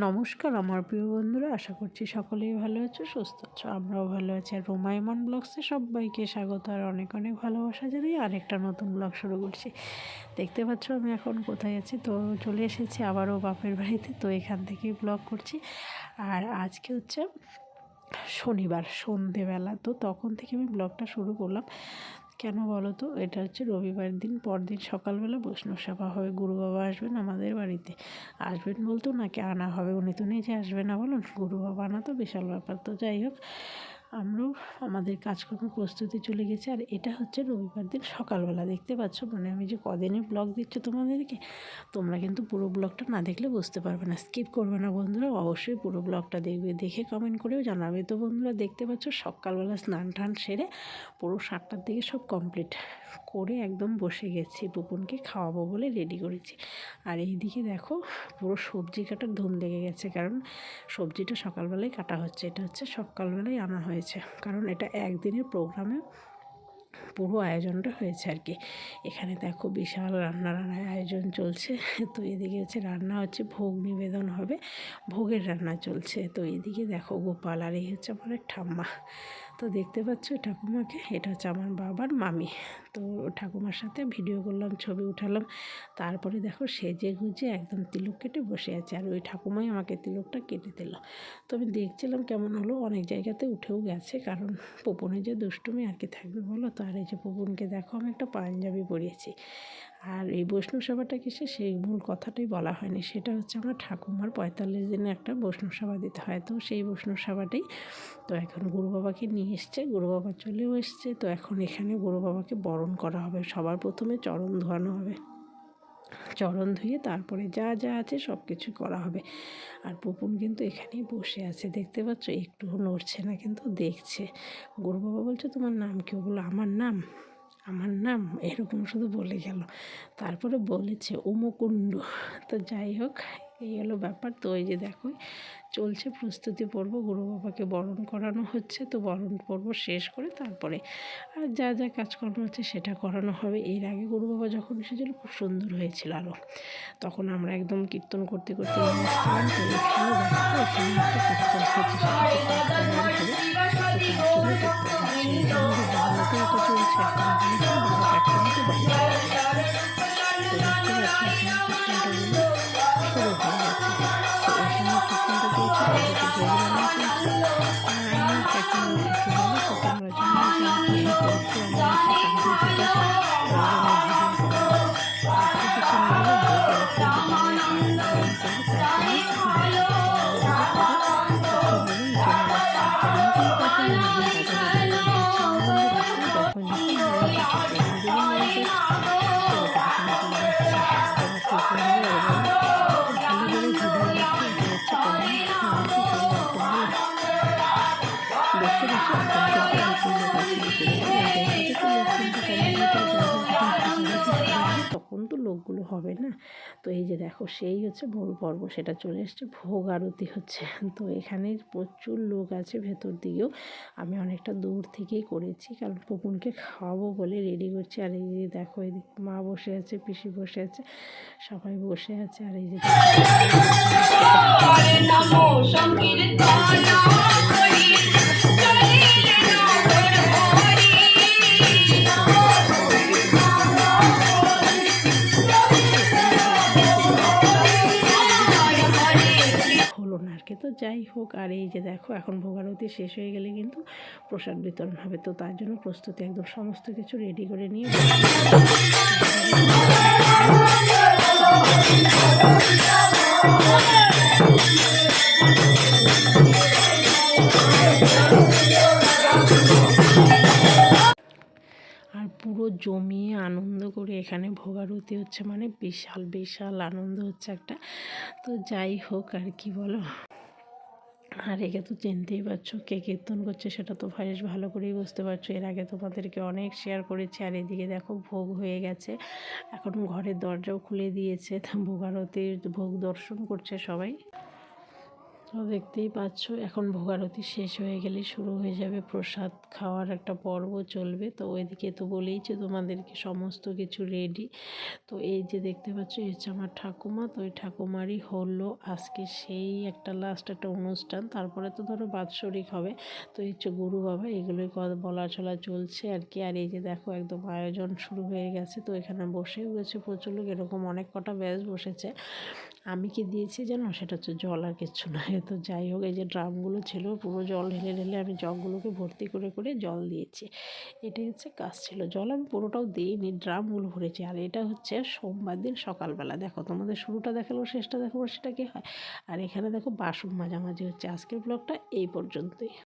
নমস্কার আমার প্রিয় বন্ধুরা, আশা করছি সকলেই ভালো আছো, সুস্থ আছো, আমরাও ভালো আছি। আর রোমাইমন ব্লগসে সবাইকে স্বাগত, আর অনেক অনেক ভালোবাসা জানাই আরেকটা নতুন ব্লগ শুরু করছি। দেখতে পাচ্ছ আমি এখন কোথায় আছি? তো চলে এসেছি আবারও বাপের বাড়িতে, তো এখান থেকেই ব্লগ করছি। আর আজকে হচ্ছে শনিবার, সন্ধেবেলা, তো তখন থেকে আমি ব্লগটা শুরু করলাম। কেন বলো তো? এটা হচ্ছে রবিবার দিন, পরদিন সকালবেলা বৈষ্ণব সভা হবে। গুরু বাবা আসবেন আমাদের বাড়িতে। আসবেন বলতো নাকি আনা হবে? উনি তো নিজে আসবে না বলুন। গুরু বাবা আনা তো বিশাল ব্যাপার। তো যাই হোক আমরাও আমাদের কাজকর্ম প্রস্তুতি চলে গেছে। আর এটা হচ্ছে রবিবার দিন সকালবেলা। দেখতে পাচ্ছ মানে আমি যে কদিনের ব্লগ দিচ্ছি তোমাদেরকে? তোমরা কিন্তু পুরো ব্লগটা না দেখলে বুঝতে পারবে না। স্কিপ করবে না বন্ধুরা, অবশ্যই পুরো ব্লগটা দেখবে। দেখে কমেন্ট করেও জানাবে। তো বন্ধুরা, দেখতে পাচ্ছ সকালবেলা স্নান টান সেরে পুরো সাতটার দিকে সব কমপ্লিট করে একদম বসে গেছি। পুপুনকে খাওয়াবো বলে রেডি করেছি। আর এইদিকে দেখো পুরো সবজি কাটার ধুম লেগে গেছে। কারণ সবজিটা সকালবেলায় কাটা হচ্ছে। এটা হচ্ছে সকালবেলায় আনা হয়েছে। কারণ এটা একদিনের প্রোগ্রামে পুরো আয়োজনটা হয়েছে আর কি। এখানে দেখো বিশাল রান্না রান্নার আয়োজন চলছে। তো এদিকে হচ্ছে রান্না হচ্ছে, ভোগ নিবেদন হবে। ভোগের রান্না চলছে। তো এদিকে দেখো গোপাল আর এই হচ্ছে আমার ঠাম্মা। তো দেখতে পাচ্ছ ঠাকুমাকে, এটা হচ্ছে আমার বাবার মামি। তো ঠাকুমার সাথে ভিডিও করলাম, ছবি উঠালাম। তারপরে দেখো সেজে গুজে একদম তিলক কেটে বসে আছে আর ওই ঠাকুমাই আমাকে তিলকটা কেটে দিল। তো আমি দেখছিলাম কেমন হলো, অনেক জায়গাতে উঠেও গেছে কারণ পপনে যে দুষ্টুমি আর কি থাকবে বলো তো? আর এই যে পপনকে দেখো আমি একটা পাঞ্জাবি পরিয়েছি। আর এই বৈষ্ণব সভাটা কিসে সেই মূল কথাটাই বলা হয়নি। সেটা হচ্ছে আমার ঠাকুমার পঁয়তাল্লিশ দিনে একটা বৈষ্ণব সভা দিতে হয়। তো সেই বৈষ্ণব সভাটাই তো এখন গুরু বাবাকে নিয়ে এসছে, গুরু বাবা চলেও এসছে। তো এখন এখানে গুরু বাবাকে বরণ করা হবে। সবার প্রথমে চরণ ধোয়ানো হবে। চরণ ধুয়ে তারপরে যা যা আছে সব কিছু করা হবে। আর পুপুন কিন্তু এখানেই বসে আছে। দেখতে পাচ্ছ? একটুও নড়ছে না, কিন্তু দেখছে। গুরু বাবা বলছে, তোমার নাম কেউ বলো আমার নাম আমার নাম এরকম শুধু বলে গেল। তারপরে বলেছে উমকুণ্ড তো যাই হোক, এই হলো ব্যাপার। তো ওই যে দেখো, চলছে প্রস্তুতি পর্ব। গুরু বাবাকে বরণ করানো হচ্ছে। তো বরণ পর্ব শেষ করে তারপরে আর যা যা কাজকর্ম হচ্ছে সেটা করানো হবে। এর আগে গুরু বাবা যখন এসেছিল, খুব সুন্দর হয়েছিল আরও তখন আমরা একদম কীর্তন করতে করতে চলছে এখন বাবা প্যাট্রনকে তখন তো লোকগুলো হবে না। তো এই যে দেখো, সেই হচ্ছে মূল পর্ব, সেটা চলে এসছে, ভোগ আরতি হচ্ছে। তো এখানে প্রচুর লোক আছে ভেতর দিকেও। আমি অনেকটা দূর থেকেই করেছি, কারণ পপুনকে খাওয়াবো বলে রেডি করছি। আর এই যে দেখো এদিকে মা বসে আছে, পিসি বসে আছে, সবাই বসে আছে। আর এই যে না আর কি তো যাই হোক, আর এই যে দেখো, এখন ভোগারতি শেষ হয়ে গেলে কিন্তু প্রসাদ বিতরণ হবে। তো তার জন্য প্রস্তুতি একদম সমস্ত কিছু রেডি করে নিয়ে জমিয়ে আনন্দ করে এখানে ভোগারতি হচ্ছে মানে বিশাল বিশাল আনন্দ হচ্ছে একটা। তো যাই হোক আর কি বলো। আর একে তো চিনতেই পারছ, কে কীর্তন করছে সেটা তো বেশ ভালো করেই বুঝতে পারছ। এর আগে তোমাদেরকে অনেক শেয়ার করেছি আর এদিকে দেখো ভোগ হয়ে গেছে। এখন ঘরের দরজাও খুলে দিয়েছে ভোগারতির ভোগ দর্শন করছে সবাই। তো দেখতেই পাচ্ছ, এখন ভোগারতি শেষ হয়ে গেলে শুরু হয়ে যাবে। প্রসাদ খাওয়ার একটা পর্ব চলবে। তো ওইদিকে তো বলেইছে তোমাদেরকে সমস্ত কিছু রেডি তো এই যে দেখতে পাচ্ছ, এই হচ্ছে আমার ঠাকুমা। তো ওই ঠাকুমারই হলো আজকে সেই একটা লাস্ট একটা অনুষ্ঠান। তারপরে তো ধরো বাৎসরিক হবে। তো এই হচ্ছে গুরু বাবা, এগুলোই বলা চলা চলছে আর কি আর এই যে দেখো একদম আয়োজন শুরু হয়ে গেছে। তো এখানে বসেও গেছে প্রচুর লোক। এরকম অনেক কটা ব্যাচ বসেছে। আমি কি দিয়েছি জানো? সেটা হচ্ছে জল আর কিচ্ছু না। তো যাই হোক, এই যে ড্রামগুলো ছিল, পুরো জল ঢেলে ঢেলে আমি জগগুলোকে ভর্তি করে করে জল দিয়েছি। এটাই হচ্ছে কাজ ছিল। জল আমি পুরোটাও দিইনি, ড্রামগুলো ভরেছি। আর এটা হচ্ছে সোমবার দিন সকালবেলা। দেখো, তোমাদের শুরুটা দেখাল, শেষটা দেখাবো সেটা কি হয়? আর এখানে দেখো বাসন মাঝামাঝি হচ্ছে। আজকের ব্লগটা এই পর্যন্তই।